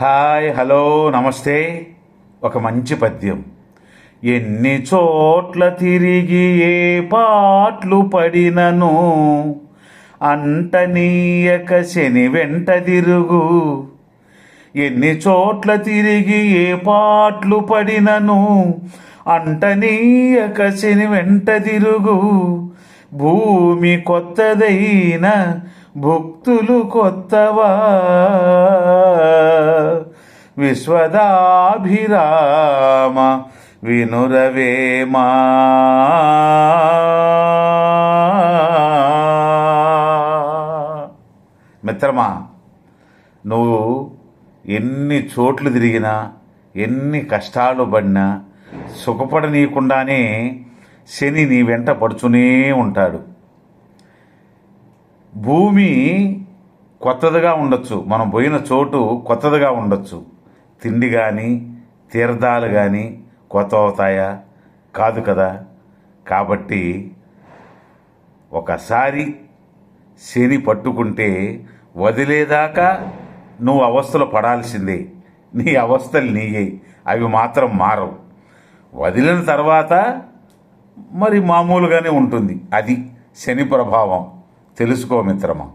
Hi hello నమస్తే. ఒక మంచి పద్యం. ఎన్ని చోట్ల తిరిగి ఏ పాట్లు పడినను అంటనీయక శని వెంట తిరుగు. ఎన్ని చోట్ల తిరిగి ఏ పాట్లు పడినను అంటనీయక శని వెంట తిరుగు. భూమి కొత్తదైన భుక్తులు కొత్తవా? విశ్వదాభిరామ వినురవేమా మిత్రమా నువ్వు ఎన్ని చోట్లు తిరిగినా ఎన్ని కష్టాలు పడినా సుఖపడనీయకుండానే శని నీ వెంట పడుచునే ఉంటాడు. భూమి కొత్తదిగా ఉండొచ్చు. మనం పోయిన చోటు కొత్తదిగా ఉండొచ్చు. తిండి కానీ తీర్థాలు కానీ కొత్త అవుతాయా? కాదు కదా. కాబట్టి ఒకసారి శని పట్టుకుంటే వదిలేదాకా నువ్వు అవస్థలు పడాల్సిందే. నీ అవస్థలు నీయే. అవి మాత్రం మారవు. వదిలిన తర్వాత మరి మామూలుగానే ఉంటుంది. అది శని ప్రభావం. తెలుసుకో మిత్రమా?